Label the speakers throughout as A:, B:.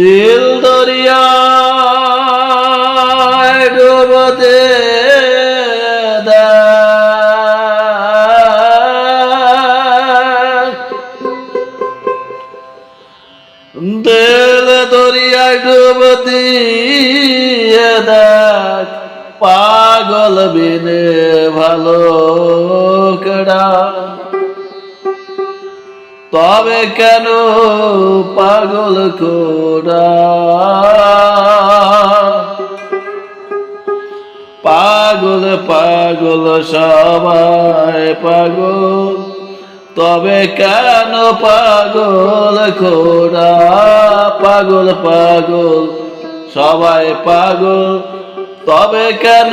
A: দিল দরিয়ায় ডুব দে দেখ। দিল দরিয়ায় ডুব দিয়ে দেখ পাগল বিনে ভালো কেডা তবে কেন পাগল কোরা পাগল পাগল সবাই পাগল। তবে কেন পাগল খোরা পাগল পাগল সবাই পাগল। তবে কেন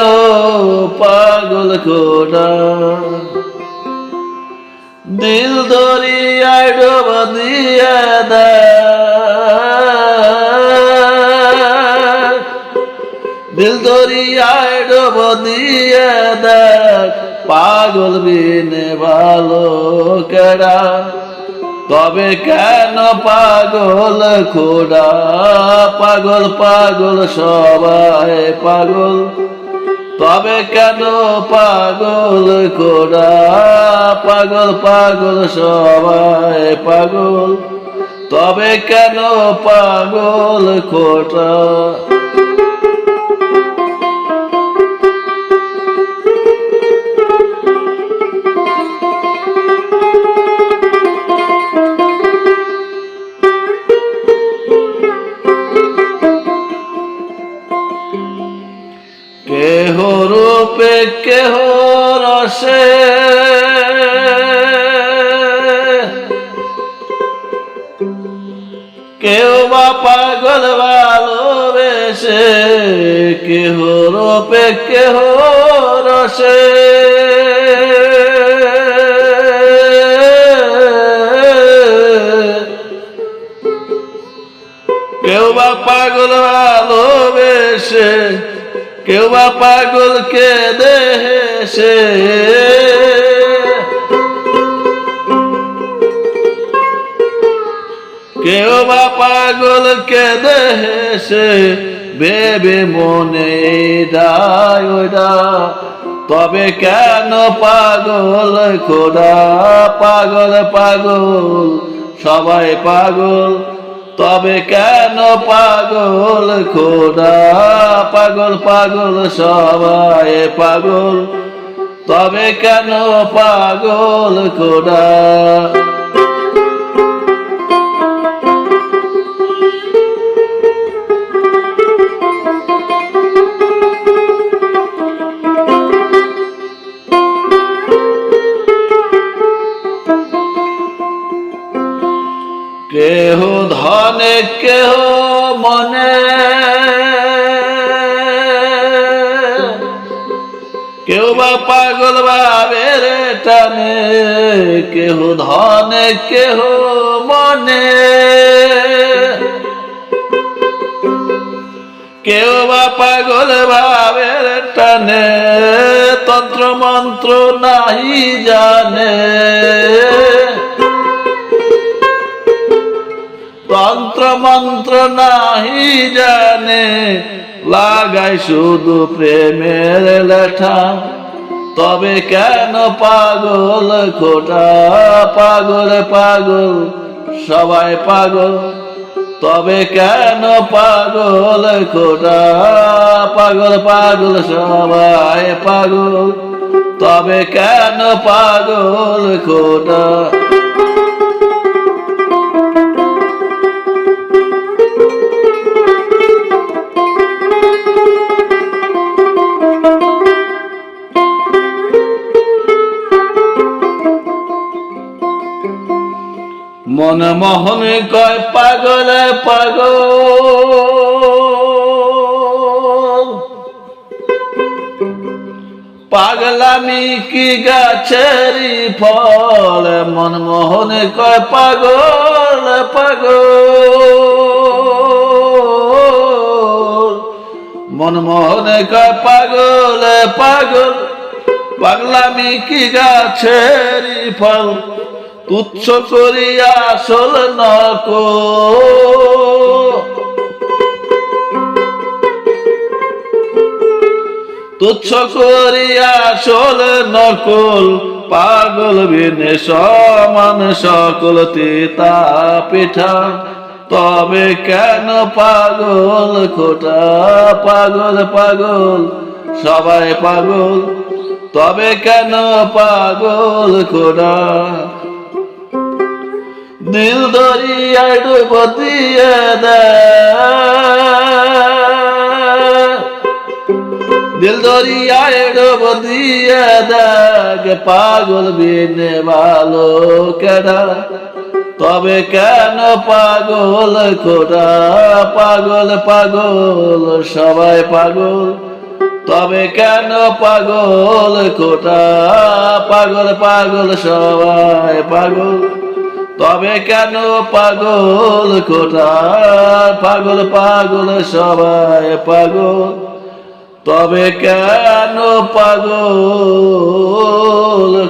A: পাগল খোরা দিল দরিয়ায় ডোব দিয়ে দিল দরিয়ায় ডোব দিয়ে দেখ পাগল বিনে ভালো কেডা? তবে কেন পাগল খোডা? পাগল পাগল, সবাই পাগল। তবে কেন পাগল কোরা? পাগল পাগল সবাই পাগল। তবে কেন পাগল খোটা রসে কেউ বা পাগল ভালোবেসে, কেহ রূপে, কেহ রসে। কেউ বা পাগল ভালোবেসে, কেউ বা পাগলকে কেউ বা পাগলকে দেহেসে বেবে মনে দায় তবে কেন পাগল, খোদা পাগল পাগল, সবাই পাগল। তবে কেন পাগল, খোদা পাগল পাগল, সবাই পাগল। তবে কেন পাগল খোদা? কেহ ধনে কেহ মনে কেউ বা পাগল ভাবের টানে, কেহ ধনে, কেহ মনে কেউ বা পাগল ভাবের টানে, তন্ত্র মন্ত্র নাহি জানে। তন্ত্র মন্ত্র নাহি জানে লাগাই শুধু প্রেমের লেঠা। তবে কেন পাগল, খোটা পাগল পাগল, সবাই পাগল? তবে কেন পাগল, খোটা পাগল পাগল, সবাই পাগল? তবে কেন পাগল, খোটা মন মোহন কয় পাগল পাগল। পাগলামি কি গাছেরি ফল? মন মোহন কয় পাগল পাগল। মন মোহন কয় পাগল পাগল। পাগলামি কি গাছেরি ফল? তুচ্ছ করিয়া আসল নক তুচ্ছ করিয়া আসল নকল পাগল বিনে সমান সকল তেতা পিঠা। তবে কেন পাগল, খোটা পাগল পাগল? সবাই পাগল। তবে কেন পাগল, খোটা দিল দরিয়ায় ডুব দিয়ে দিল দরিয়ায় ডুব দিয়ে দেখ পাগল বিনে ভালো কেডা তবে কেন পাগল খোটা পাগল পাগল, সবাই পাগল। তবে কেন পাগল খোটা পাগল পাগল, সবাই পাগল। তবে কেন পাগল কোটার পাগল পাগল সবাই পাগল। তবে কেন পাগল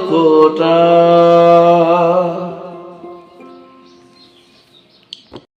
A: খোটা